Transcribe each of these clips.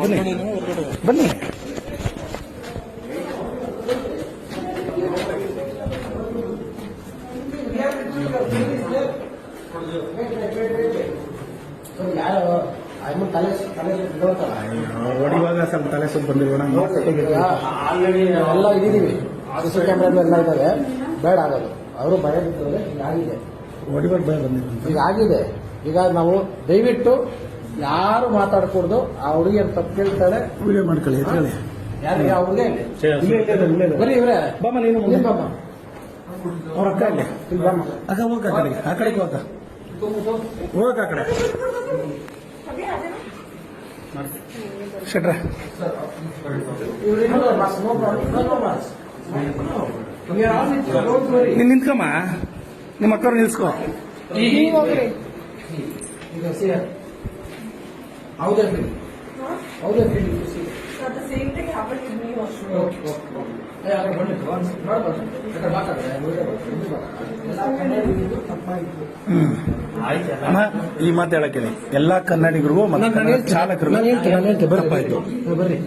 ಬನ್ನಿ. ಬನ್ನಿ. ಹೊಡಿವಾಗ ಸ್ವಲ್ಪ ತಲೆ ಸುತ್ತ ಬಂದಿರೋಣ ಈಗ ಆಲ್ರೆಡಿ ನಾವೆಲ್ಲ ಇದ್ದೀವಿ. ಸಿ ಸಿ ಕ್ಯಾಮ್ರಾ ಎಲ್ಲ ಇದ್ದಾವೆ. ಬೇಡ ಆಗೋದು. ಅವರು ಭಯ ಬಿದ್ದರೆ ಆಗಿದೆ ಹೊಡಿವಾಗ ಭಯ ಬಂದಿರೋ ಈಗ ಆಗಿದೆ ಈಗ ನಾವು ದಯವಿಟ್ಟು ಯಾರು ಮಾತಾಡಕೂಡ್ದು ಆ ಹುಡುಗಿಯರು ತಪ್ಪು ಕೇಳ್ತಾಳೆ. ವಿಡಿಯೋ ಮಾಡ್ಕೊಳ್ಳಿ ಎತ್ಕೊಳ್ಳಿ ಯಾರಿಗೆ ಅವ್ರಿಗೆ ಹುಡುಗಿ? ಬರೀ ಇವ್ರೆ. ಬಾಮ್ಮ ನೀನು ಮುಂದೆ. ಬಾಮ್ಮ ಅವ್ರ ಅಕ್ಕ ಇಲ್ಲಿ. ಇಲ್ಲಿ ಬಾಮ್ಮ. ಅಕ್ಕ ಹೋಗ ಆ ಕಡೆಗೆ. ಆ ಕಡೆಗೆ ಹೋಗ. ಹೋಗಕ್ಕ ಆ ಕಡೆ. ಶೆಟ್ರ. ನೀನ್ ನಿಂತ್ಕಮ್ಮ. ನಿಮ್ಮ ಅಕ್ಕವ್ರು ನಿಲ್ಸ್ಕೋ. ಈಗ. How they feel? How they feel you see? So the same thing happened with me also. Okay, okay, okay. ಏ, ಆ ಕಡೆ ಬನ್ನಿ, ಒಂದ್ ಸಲ ನೋಡ್ಬಾರ್ದು. ಈ ಕಡೆ ಮಾತಾಡ್ರಿ, ವಿಡಿಯೋ ಮಾಡ್ರಿ, ವಿಡಿಯೋ ಮಾಡ್ರಿ. ಎಲ್ಲ ಕನ್ನಡಿಗರಿಗೂ ತಪ್ಪಾಯ್ತು. ಹ್ಮ್ ಅಮ್ಮ ಈ ಮಾತು ಹೇಳಕ್ಕೆ ಎಲ್ಲಾ ಕನ್ನಡಿಗರಿಗೂ ನಾನು- ಮತ್ತೆ ನಾನು ಹೇಳ್ತೀನಿ, ಚಾಲಕರಿಗೂ ನಾನು ಹೇಳ್ತೀನಿ, ನಾನು ಹೇಳ್ತೀನಿ, ಬರ್ರಿ. ತಪ್ಪಾಯ್ತು ಏ, ಬರ್ರಿ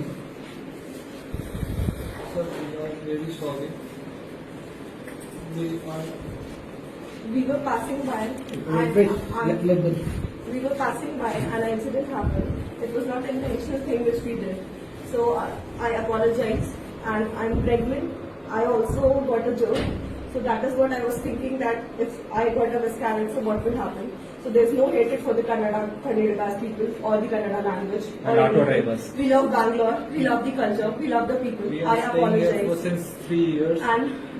We were passing by Wait, wait, and, let, and let me. we were passing by and an incident happened. It was not an intentional thing which we did. So I, I apologize and I'm pregnant. I also got a joke. So that is what I was thinking that if I got a miscarriage, so what will happen? So there's no hatred for the Kannada, Kannadigas people or the Kannada language. Or auto drivers. We love Bangalore, we love the culture, we love the people. We I are staying here for apologize. since three years. And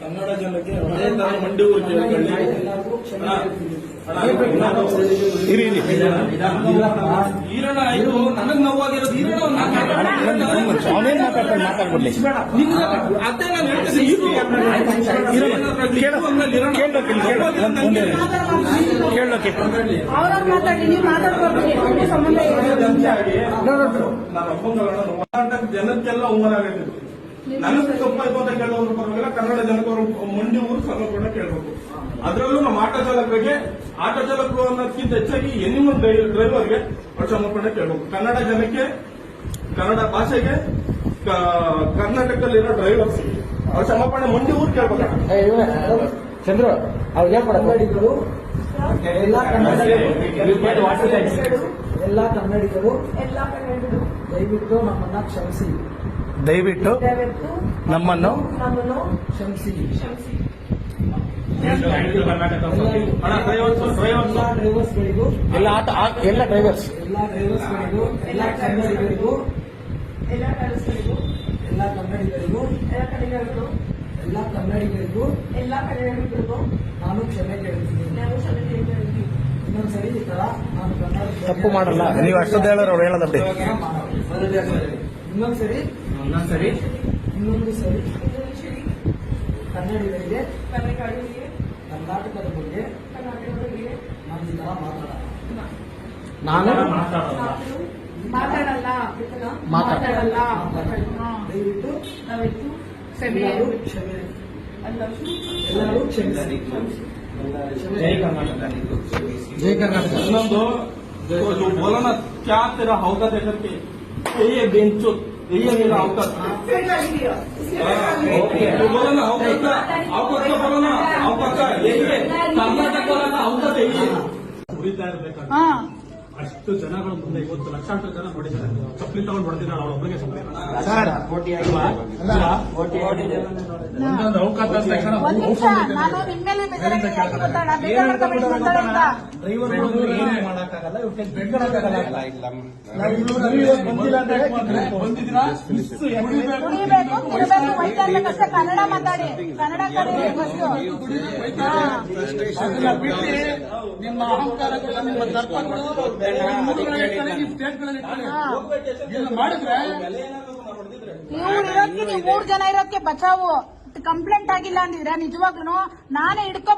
Kannada ಜನಕ್ಕೆ ಒಂದೇ ತರ ಮಂಡಿ ಊರು ಕೇಳ್ಕೊಳ್ಳಿ. ಎಲ್ಲರಿಗೂ ಕ್ಷಮೆ ಇರಿ ಇರಿ ಈರಣ್ಣ ಇದು ನನಗ್ ನೋವಾಗಿರೋದು ಈರಣ್ಣ. ಅವನೇನ್ ಮಾತಾಡ್ಬಿಡ್ಲಿ. ಅದೇ ನಾನು ಹೇಳ್ತೀನಿ, ಕೇಳೋಕೆ. ನಾನು ಜನಕ್ಕೆಲ್ಲ ಅವಮಾನಾಗೈತೆ ನನಗೆ ತಪ್ಪಾಯ್ತು ಅಂತ ಕೇಳೋರು ಪರವಾಗಿಲ್ಲ ಕನ್ನಡ ಜನಕರು ಅವರು ಮಂಡಿ ಊರು ಸಮರ್ಪಣೆ ಕೇಳಬೇಕು. ಅದರಲ್ಲೂ ನಮ್ಮ ಆಟೋ ಚಾಲಕರಿಗೆ ಆಟೋ ಚಾಲಕರು ಅನ್ನೋದಕ್ಕಿಂತ ಹೆಚ್ಚಾಗಿ ಎನಿಮಲ್ ಡ್ರೈವರ್ಗೆ ಅವ್ರು ಸಮರ್ಪಣೆ ಕೇಳಬೇಕು. ಕನ್ನಡ ಜನಕ್ಕೆ ಕನ್ನಡ ಭಾಷೆಗೆ ಕರ್ನಾಟಕದಲ್ಲಿರೋ ಡ್ರೈವರ್ಸ್ ಅವ್ರ ಸಮರ್ಪಣೆ ಮಂಡಿ ಊರು ಕೇಳ್ಬೇಕು? ಚಂದ್ರ ಇವ್ರೆ, ಚಂದ್ರು ಅವ್ರು ಏನ್ ಕನ್ನಡಿಗರು ಎಲ್ಲ ಕನ್ನಡಿಗರು ಎಲ್ಲ ಕನ್ನಡಿಗರು ಎಲ್ಲ ಕನ್ನಡಿಗರು ದಯವಿಟ್ಟು ನಮ್ಮನ್ನ ಕ್ಷಮಿಸಿ. ದಯವಿಟ್ಟು ನಮ್ಮನ್ನು ಎಲ್ಲ ಎಲ್ಲ ಆಟ ಆ- ಎಲ್ಲ ಡ್ರೈವರ್ಸ್ ಎಲ್ಲ ಡ್ರೈವರ್ಸ್ಗಳಿಗೂ ಎಲ್ಲ ಕನ್ನಡಿಗರಿಗೂ ಎಲ್ಲ ಕನ್ನಡಿಗರಿಗೂ ಎಲ್ಲ ಕನ್ನಡಿಗರಿಗೂ ಎಲ್ಲ ಕನ್ನಡಿಗರಿಗೂ ಎಲ್ಲ ಕನ್ನಡಿಗರಿಗೂ ಎಲ್ಲ ಕನ್ನಡಿಗರಿಗೂ ನಾನು ಕ್ಷಮೆ ಕೇಳ್ತೀನಿ. ನಾವು ಕ್ಷಮೆ ಕೇಳ್ತೀವಿ ಇನ್ನೊಂದ್ಸರಿ ಈ ತರ ನಾನು ಕನ್ನಡ ತಪ್ಪು ಮಾಡಲ್ಲ. ನೀವು ಅಷ್ಟೊಂದು ಹೇಳೋರು ಅವ್ರು ಹೇಳೋದು ಬಿಡಿ? ಇನ್ನೊಂದ್ಸರಿ ಸರಿ ಇನ್ನೊಂದು ಸರಿ ಇನ್ನೊಂದು ಶ್ರೀ ಕನ್ನಡಿಗರಿಗೆ ಕನ್ನಡಿಗರಿಗೆ ಕರ್ನಾಟಕದ ಬಗ್ಗೆ ಕರ್ನಾಟಕದವರಿಗೆ ನಾನು ಈ ತರ ಮಾತಾಡಲ್ಲ ನಾನು ನಾವು ಮಾತಾಡಲ್ಲ ಮಾತಾಡಲ್ಲ. ಮಾತಾಡಲ್ಲ ದಯವಿಟ್ಟು ನಾವಿತ್ತು ಕ್ಷಮೆ ಎಲ್ಲರೂ ಕ್ಷಮೆ ಅನ್ನೋದು ಎಲ್ಲರೂ ಕ್ಷಮಿಸಿ ಜೈ ಕರ್ನಾಟಕ ಜೈ ಕರ್ನಾಟಕ ಇನ್ನೊಂದು जो जो बोला ना क्या तेरा औकात है करके ये बेंचो ये मेरा आउटर तो बोलो ना आउटर का आउटर का बोलो ना आउटर का यही है कर्नाटक वाला का आउटर यही है पूरी तरह ಅಷ್ಟು ಜನಗಳ ಮುಂದೆ ಇವತ್ತು ಲಕ್ಷಾಂತರ ಜನ ನೋಡಿದ್ದಾರೆ. ಚಪ್ಪಲಿ ತಗೊಂಡು ಹೊಡೆದಿದ್ದಾಳೆ ಅವಳ ಒಬ್ಬರಿಗೆ ಒಂದೊಂದು ಅವಕಾಶ ತಕ್ಷಣ ಕನ್ನಡ ಮಾತಾಡಿ. ಕನ್ನಡ ನಿಮ್ಮ ಅಹಂಕಾರಗಳು ನಿಮ್ಮ ದರ್ಪಗಳು ನೀವು ನೀವು ಮೂರ್ ಜನ ಇರೋಕೆ ಬಚಾವು. ಕಂಪ್ಲೇಂಟ್ ಆಗಿಲ್ಲ ಅಂದಿದ್ರೆ ನಿಜವಾಗ್ಲೂ ನಾನೇ ಹಿಡ್ಕೊ